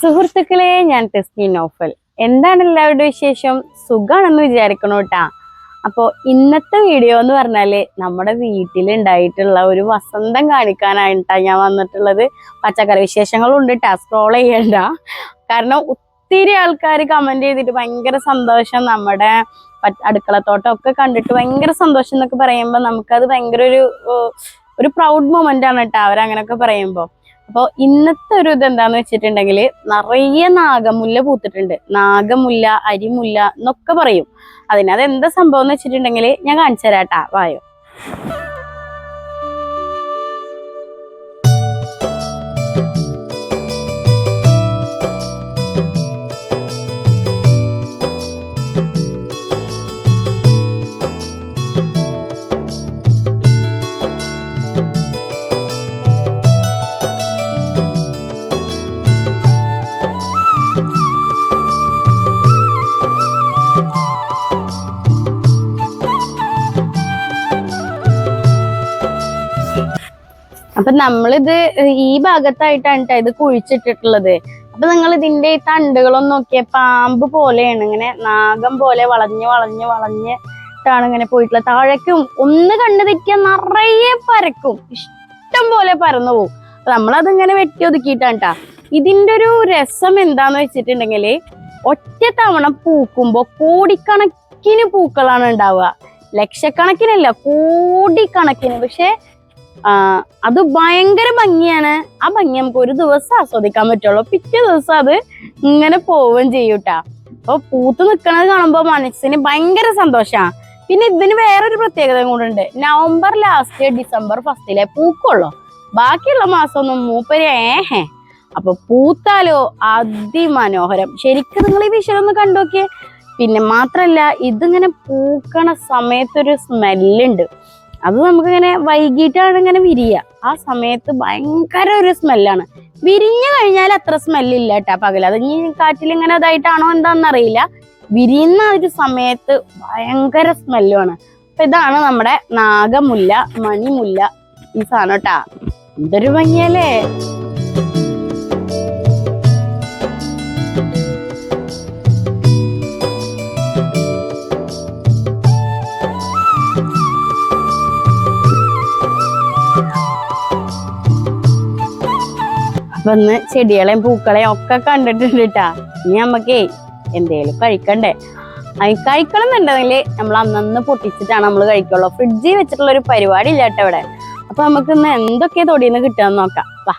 സുഹൃത്തുക്കളെ ഞാൻ ടെസ്റ്റി നോഫൽ. എന്താണ് എല്ലാവരുടെ വിശേഷം? സുഖമാണെന്ന് വിചാരിക്കണോ കേട്ടാ. അപ്പോൾ ഇന്നത്തെ വീഡിയോ എന്ന് പറഞ്ഞാൽ നമ്മുടെ വീട്ടിലുണ്ടായിട്ടുള്ള ഒരു വസന്തം കാണിക്കാനായിട്ടാ ഞാൻ വന്നിട്ടുള്ളത്. പച്ചക്കറി വിശേഷങ്ങളും ഉണ്ട് കേട്ടാ സ്ക്രോൾ ചെയ്യണ്ട. കാരണം ഒത്തിരി ആൾക്കാർ കമന്റ് ചെയ്തിട്ട് ഭയങ്കര സന്തോഷം. നമ്മുടെ അടുക്കളത്തോട്ടം ഒക്കെ കണ്ടിട്ട് ഭയങ്കര സന്തോഷം എന്നൊക്കെ പറയുമ്പോൾ നമുക്കത് ഭയങ്കര ഒരു ഒരു പ്രൗഡ് മൊമെന്റ് ആണ് കേട്ടോ അവരങ്ങനെയൊക്കെ പറയുമ്പോൾ അപ്പോൾ ഇന്നത്തെ ഒരു ഇത് എന്താന്ന് വെച്ചിട്ടുണ്ടെങ്കിൽ നിറയെ നാഗമുല്ല പൂത്തിട്ടുണ്ട്. നാഗമുല്ല അരിമുല്ല എന്നൊക്കെ പറയും. അതിനത് അത് എന്താ സംഭവം എന്ന് വെച്ചിട്ടുണ്ടെങ്കിൽ ഞാൻ കാണിച്ചു തരാട്ടാ വായോ. അപ്പൊ നമ്മളിത് ഈ ഭാഗത്തായിട്ടാണ് ട്ടോ ഇത് കുഴിച്ചിട്ടിട്ടുള്ളത്. അപ്പൊ നിങ്ങൾ ഇതിന്റെ തണ്ടുകളൊന്നും നോക്കിയ പാമ്പ് പോലെയാണ് ഇങ്ങനെ നാഗം പോലെ വളഞ്ഞ് വളഞ്ഞ് വളഞ്ഞ് ാണ് ഇങ്ങനെ പോയിട്ടുള്ളത്. താഴേക്കും ഒന്ന് കണ്ടു നിൽക്കാൻ നിറയെ പരക്കും. ഇഷ്ടം പോലെ പരന്നു പോകും നമ്മളതിങ്ങനെ വെട്ടി ഒതുക്കിയിട്ടാണ് ട്ടാ. ഇതിന്റെ ഒരു രസം എന്താന്ന് വെച്ചിട്ടുണ്ടെങ്കിൽ ഒറ്റ തവണ പൂക്കുമ്പോ കോടിക്കണക്കിന് പൂക്കളാണ് ഉണ്ടാവുക. ലക്ഷക്കണക്കിനല്ല കോടിക്കണക്കിന്. പക്ഷെ അത് ഭയങ്കര ഭംഗിയാണ്. ആ ഭംഗി നമുക്ക് ഒരു ദിവസം ആസ്വദിക്കാൻ പറ്റുള്ളൂ. പിറ്റേ ദിവസം അത് ഇങ്ങനെ പോവുകയും ചെയ്യൂട്ടാ അപ്പൊ പൂത്ത് നിൽക്കണത് കാണുമ്പോൾ മനസ്സിന് ഭയങ്കര സന്തോഷാ. പിന്നെ ഇതിന് വേറൊരു പ്രത്യേകത കൂടുണ്ട് നവംബർ ലാസ്റ്റ് ഡിസംബർ ഫസ്റ്റിലെ പൂക്കുള്ളൂ. ബാക്കിയുള്ള മാസം ഒന്നും മൂപ്പര് ഏഹേ അപ്പൊ പൂത്താലോ അതിമനോഹരം. ശരിക്കും നിങ്ങൾ ഈ വിഷയം ഒന്ന് കണ്ടോക്കിയേ പിന്നെ മാത്രല്ല ഇതിങ്ങനെ പൂക്കണ സമയത്തൊരു സ്മെല്ലുണ്ട് അത് നമുക്കിങ്ങനെ വൈകിട്ടാണ് ഇങ്ങനെ വിരിയ. ആ സമയത്ത് ഭയങ്കര ഒരു സ്മെല്ലാണ്. വിരിഞ്ഞു കഴിഞ്ഞാൽ അത്ര സ്മെല്ലില്ല കേട്ടാ പകൽ അത് ഇനി കാറ്റിൽ ഇങ്ങനെ ഇതായിട്ടാണോ എന്താണെന്നറിയില്ല വിരിയുന്ന ഒരു സമയത്ത് ഭയങ്കര സ്മെല്ലുമാണ്. അപ്പൊ ഇതാണ് നമ്മുടെ നാഗമുല്ല മണിമുല്ല ഈ സാധനം കേട്ടാ എന്തൊരു ഭംഗിയല്ലേ? അപ്പൊ ഇന്ന് ചെടികളെയും പൂക്കളെയും ഒക്കെ കണ്ടിട്ടുണ്ട് കേട്ടാ ഇനി നമ്മക്കേ എന്തേലും കഴിക്കണ്ടേ? അത് കഴിക്കണമെന്നുണ്ടെങ്കിൽ നമ്മൾ അന്നന്ന് പൊട്ടിച്ചിട്ടാണ് നമ്മൾ കഴിക്കുള്ളൂ. ഫ്രിഡ്ജിൽ വെച്ചിട്ടുള്ള ഒരു പരിപാടി ഇല്ല കേട്ടോ ഇവിടെ. അപ്പൊ നമുക്ക് ഇന്ന് എന്തൊക്കെ തൊടിയിൽ കിട്ടുക നോക്കാം. വാ.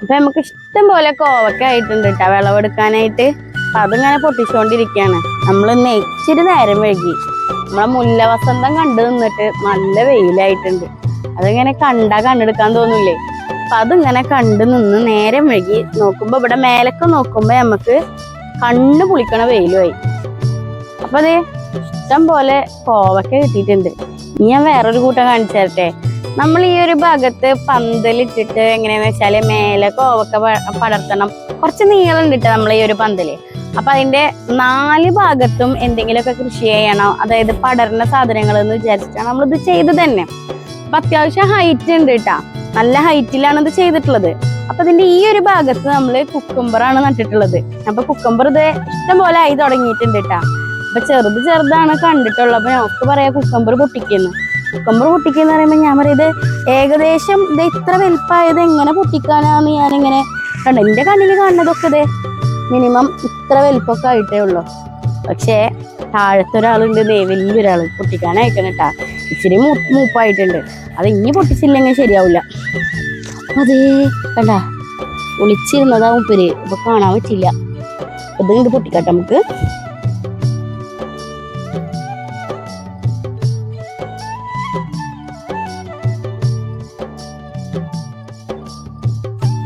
അപ്പൊ നമുക്ക് ഇഷ്ടം പോലെ കോവക്ക ആയിട്ടുണ്ട് കേട്ടോ വിളവെടുക്കാനായിട്ട്. അപ്പൊ അതിങ്ങനെ പൊട്ടിച്ചോണ്ടിരിക്കുകയാണ് നമ്മൾ ഇന്ന് ഇച്ചിരി നേരം വൈകി. നമ്മളെ മുല്ല വസന്തം കണ്ടു നിന്നിട്ട് നല്ല വെയിലായിട്ടുണ്ട്. അതിങ്ങനെ കണ്ട കണ്ടെടുക്കാൻ തോന്നില്ലേ അപ്പൊ അതിങ്ങനെ കണ്ടു നിന്ന് നേരെ വൈകി നോക്കുമ്പോ ഇവിടെ മേലൊക്കെ നോക്കുമ്പോ നമുക്ക് കണ്ണു പുളിക്കണ വെയിലുമായി. അപ്പൊ അതെ ഇഷ്ടം പോലെ കോവക്ക കിട്ടിയിട്ടുണ്ട്. ഞാൻ വേറൊരു കൂട്ടം കാണിച്ചു തരട്ടെ നമ്മൾ ഈ ഒരു ഭാഗത്ത് പന്തലിട്ടിട്ട് എങ്ങനെയാന്ന് വെച്ചാൽ മേലെ കോവക്ക പടർത്തണം. കുറച്ച് നീളം കിട്ടുക നമ്മൾ ഈ ഒരു പന്തൽ. അപ്പൊ അതിന്റെ നാല് ഭാഗത്തും എന്തെങ്കിലുമൊക്കെ കൃഷി ചെയ്യണം. അതായത് പടർന്ന സാധനങ്ങൾ എന്ന് വിചാരിച്ചിട്ടാണ് നമ്മളിത് ചെയ്ത് തന്നെ. അപ്പൊ അത്യാവശ്യം ഹൈറ്റ് ഉണ്ട് കേട്ടാ നല്ല ഹൈറ്റിലാണ് ഇത് ചെയ്തിട്ടുള്ളത്. അപ്പൊ ഇതിന്റെ ഈ ഒരു ഭാഗത്ത് നമ്മൾ കുക്കുംബറാണ് നട്ടിട്ടുള്ളത്. അപ്പൊ കുക്കുംബർ ഇത് ഇഷ്ടം പോലെ ആയി തുടങ്ങിയിട്ടുണ്ട് കേട്ടാ അപ്പൊ ചെറുത് ചെറുതാണ് കണ്ടിട്ടുള്ളത്. അപ്പൊ നമുക്ക് പറയാ കുക്കുംബർ പൊട്ടിക്കുന്നു. കുക്കുംബർ പൊട്ടിക്കുന്ന പറയുമ്പോ ഞാൻ പറയുന്നത് ഏകദേശം ഇത് ഇത്ര വലുപ്പമായത് എങ്ങനെ പൊട്ടിക്കാനാന്ന് ഞാനിങ്ങനെ കണ്ടു. എന്റെ കണ്ണിൽ കാണുന്നതൊക്കെ ഇത് മിനിമം ഇത്ര വലുപ്പമൊക്കെ ആയിട്ടേ ഉള്ളൂ. പക്ഷേ താഴത്തെ ഒരാളുണ്ട് ദേ വലിയൊരാൾ പൊട്ടിക്കാനയക്കണം കേട്ടാ ഇച്ചിരി മൂപ്പായിട്ടുണ്ട്. അത് ഇനി പൊട്ടിച്ചില്ലെങ്കിൽ ശരിയാവില്ല അതേ കണ്ടാ. ഒളിച്ചിരുന്നതാ ഉപ്പര് ഇപ്പൊ കാണാൻ പറ്റില്ല. ഇത് ഇങ്ങോട്ട് പൊട്ടിക്കട്ടെ നമുക്ക്.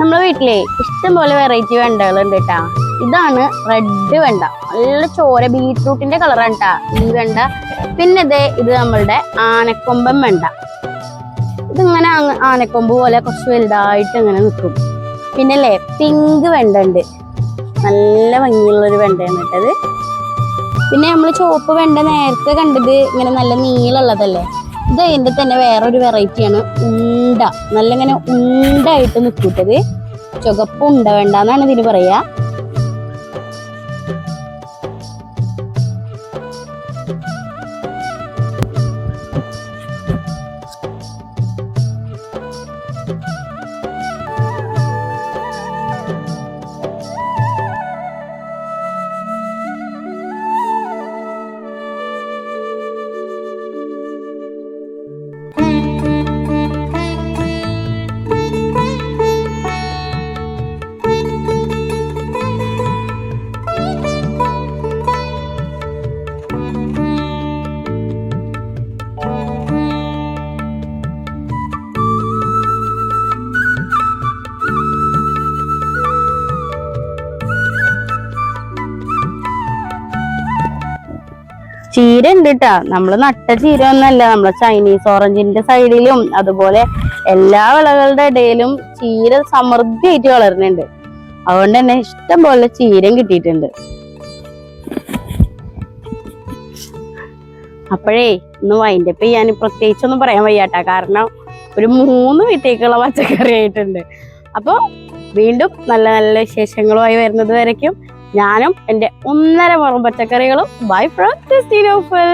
നമ്മളെ വീട്ടിലെ ഇഷ്ടംപോലെ വെറൈറ്റി വേണ്ടകളുണ്ട് കേട്ടാ ഇതാണ് റെഡ് വെണ്ട. നല്ല ചോര ബീറ്റ്റൂട്ടിന്റെ കളറാണ് കേട്ടാ ഈ വെണ്ട. പിന്നെ ഇതേ ഇത് നമ്മളുടെ ആനക്കൊമ്പൻ വെണ്ട. ഇതിങ്ങനെ ആനക്കൊമ്പ് പോലെ കുറച്ച് വലുതായിട്ട് ഇങ്ങനെ നിൽക്കും. പിന്നെ അല്ലേ പിങ്ക് വെണ്ട ഉണ്ട്. നല്ല ഭംഗിയുള്ളൊരു വെണ്ടയാണ് കേട്ടത് പിന്നെ നമ്മൾ ചുവപ്പ് വെണ്ട നേരത്തെ കണ്ടത് ഇങ്ങനെ നല്ല നീളമുള്ളതല്ലേ? ഇത് അതിന്റെ തന്നെ വേറൊരു വെറൈറ്റിയാണ് ഉണ്ട. നല്ല ഇങ്ങനെ ഉണ്ടായിട്ട് നിൽക്കൂട്ടത് ചുവപ്പ് ഉണ്ട വേണ്ട എന്നാണ് ഇതിന് പറയാ. ചീര ഉണ്ട് കേട്ടാ നമ്മൾ നട്ട ചീര ഒന്നല്ല നമ്മളെ ചൈനീസ് ഓറഞ്ചിന്റെ സൈഡിലും അതുപോലെ എല്ലാ വിളകളുടെ ഇടയിലും ചീര സമൃദ്ധിയായിട്ട് വളരുന്നുണ്ട്. അതുകൊണ്ട് തന്നെ ഇഷ്ടം പോലെ ചീരയും കിട്ടിയിട്ടുണ്ട്. അപ്പോഴേ ഇന്ന് വൈൻഡപ്പ് ചെയ്യാൻ പ്രത്യേകിച്ചൊന്നും പറയാൻ വയ്യാട്ട. കാരണം ഒരു മൂന്ന് വീട്ടേക്കുള്ള പച്ചക്കറി ആയിട്ടുണ്ട്. അപ്പോൾ വീണ്ടും നല്ല നല്ല വിശേഷങ്ങളുമായി വരുന്നത് വരയ്ക്കും. ഞാനും എന്റെ ഒന്നര പറമ്പച്ചക്കറികളും പച്ചക്കറികളും ബൈ ഫ്രം ടെസ്റ്റി നോഫൽ